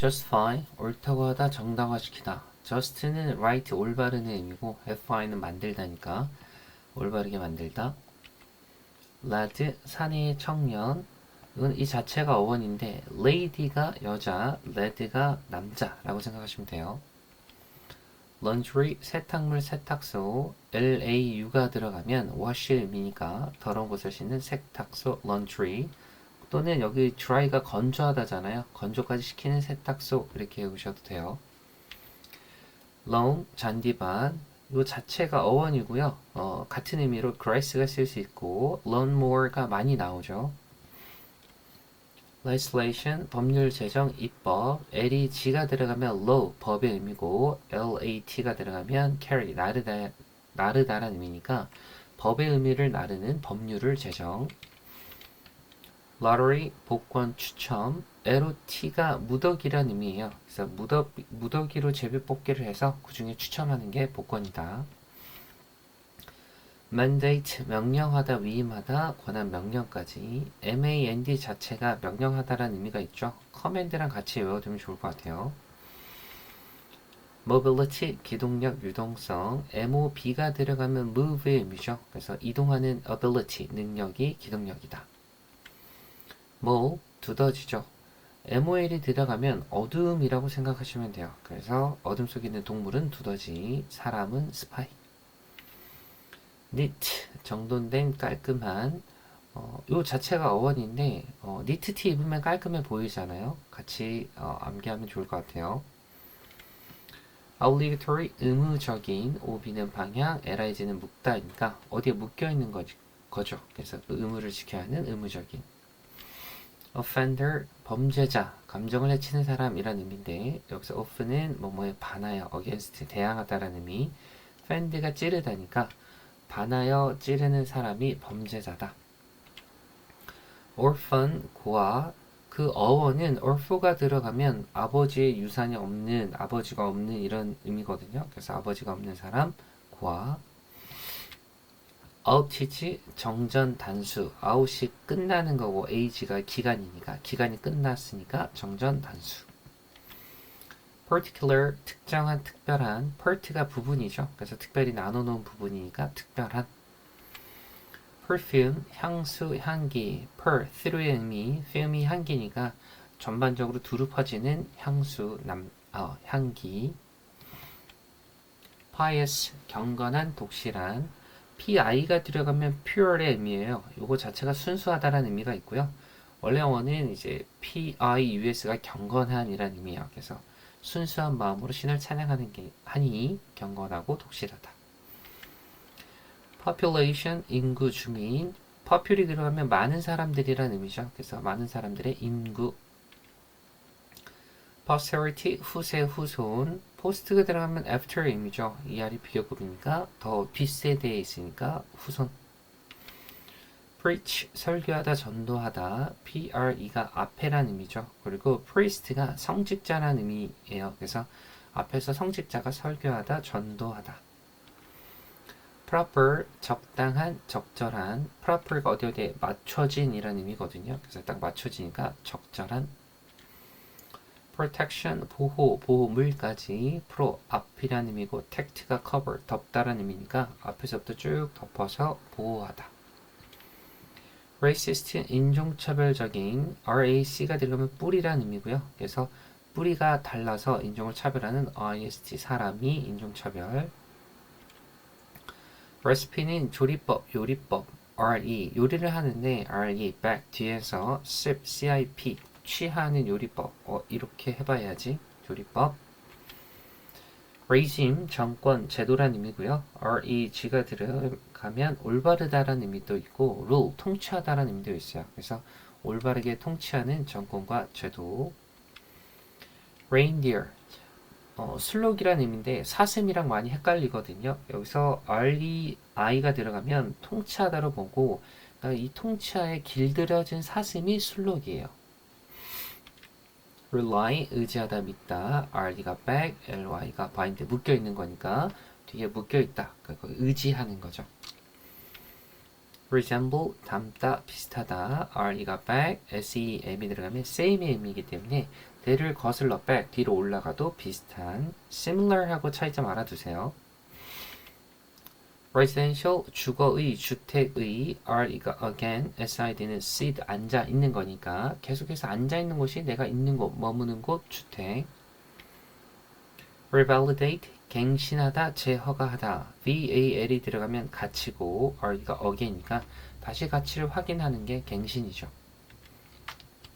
justify 옳다고 하다 정당화시키다. just는 right 올바른 의미고 f이는 만들다니까 올바르게 만들다. lad 사내의 청년 이건 이 자체가 어원인데 lady가 여자, lad가 남자라고 생각하시면 돼요. laundry 세탁물 세탁소 lau가 들어가면 wash 의미니까 더러운 곳을 씻는 세탁소 laundry 또는 여기 dry가 건조하다잖아요. 건조까지 시키는 세탁소 이렇게 외우셔도 돼요. loan 잔디밭 이 자체가 어원이고요. 어, 같은 의미로 grass가 쓸 수 있고 lawnmower가 많이 나오죠. legislation 법률 제정 입법 L이 G가 들어가면 law 법의 의미고 LAT가 들어가면 carry 나르다 나르다란 의미니까 법의 의미를 나르는 법률을 제정 lottery 복권 추첨 LOT가 무더기란 의미예요. 그래서 무더, 무더기로 제비 뽑기를 해서 그 중에 추첨하는 게 복권이다. mandate 명령하다 위임하다 권한 명령까지 MAND 자체가 명령하다라는 의미가 있죠. 커맨드랑 같이 외워두면 좋을 것 같아요. mobility 기동력 유동성 MOB가 들어가면 move의 의미죠. 그래서 이동하는 ability 능력이 기동력이다. 뭐 두더지죠. MOL이 들어가면 어둠이라고 생각하시면 돼요. 그래서 어둠 속에 있는 동물은 두더지, 사람은 스파이. 니트 정돈된 깔끔한 어, 요 자체가 어원인데 어, 니트 티 입으면 깔끔해 보이잖아요. 같이 어, 암기하면 좋을 것 같아요. obligatory 의무적인 오비는 방향, li는 묶다니까 어디에 묶여 있는 거죠. 그래서 그 의무를 지켜야 하는 의무적인. Offender 범죄자, 감정을 해치는 사람이란 의미인데 여기서 off는 뭐뭐에 반하여 against 대항하다라는 의미. offend가 찌르다니까 반하여 찌르는 사람이 범죄자다. orphan 고아 그 어원은 orphan가 들어가면 아버지의 유산이 없는 아버지가 없는 이런 의미거든요. 그래서 아버지가 없는 사람 고아 outage 정전 단수 out이 끝나는 거고 age가 기간이니까 기간이 끝났으니까 정전 단수. Particular 특정한 특별한 part가 부분이죠. 그래서 특별히 나눠놓은 부분이니까 특별한. Perfume 향수 향기 per through의 의미 film이 향기니까 전반적으로 두루 퍼지는 향수 남 어, 향기. Pious 경건한 독실한 PI가 들어가면 pure의 의미예요. 요거 자체가 순수하다라는 의미가 있고요. 원래 원은 이제 PIUS가 경건한이라는 의미예요. 그래서 순수한 마음으로 신을 찬양하는 게 하니 경건하고 독실하다. population 인구 주민 popul이 들어가면 많은 사람들이라는 의미죠. 그래서 많은 사람들의 인구 posterity 후세 후손 포스트가 들어가면 after 의미죠. ER이 비교급이니까 더 뒷세대에 있으니까 후손. preach 설교하다 전도하다 pre가 앞에란 의미죠. 그리고 priest가 성직자란 의미예요. 그래서 앞에서 성직자가 설교하다 전도하다. proper 적당한 적절한 proper가 어디 어디에 맞춰진이라는 의미거든요. 그래서 딱 맞춰지니까 적절한 protection 보호 보호물까지 pro 앞이라는 의미고 tect가 cover 덮다라는 의미니까 앞에서부터 쭉 덮어서 보호하다. racist 인종차별적인 rac가 들어가면 뿌리라는 의미고요. 그래서 뿌리가 달라서 인종을 차별하는 ist 사람이 인종차별. recipe는 조리법 요리법 re 요리를 하는데 re back 뒤에서 sip cip 취하는 요리법. 어, 이렇게 해봐야지. 요리법. regime 정권 제도란 의미고요. reg가 들어가면 올바르다라는 의미도 있고 rule 통치하다라는 의미도 있어요. 그래서 올바르게 통치하는 정권과 제도. reindeer 어, 슬록이라는 의미인데 사슴이랑 많이 헷갈리거든요. 여기서 rei가 들어가면 통치하다로 보고 그러니까 이 통치하에 길들여진 사슴이 슬록이에요 rely 의지하다 믿다 r가 back ly가 bind 묶여 있는 거니까 뒤에 묶여 있다. 그거 의지하는 거죠. Resemble 닮다 비슷하다. Re가 back sem이 들어가면 same의 의미이기 때문에 대를 거슬러 back 뒤로 올라가도 비슷한 similar하고 차이점 알아두세요. Residential 주거의 주택의 are 이거 again sid는 sit 앉아 있는 거니까 계속해서 앉아 있는 곳이 내가 있는 곳 머무는 곳 주택 revalidate 갱신하다 재허가하다 val이 들어가면 가치고 are 이거 again이니까 다시 가치를 확인하는 게 갱신이죠.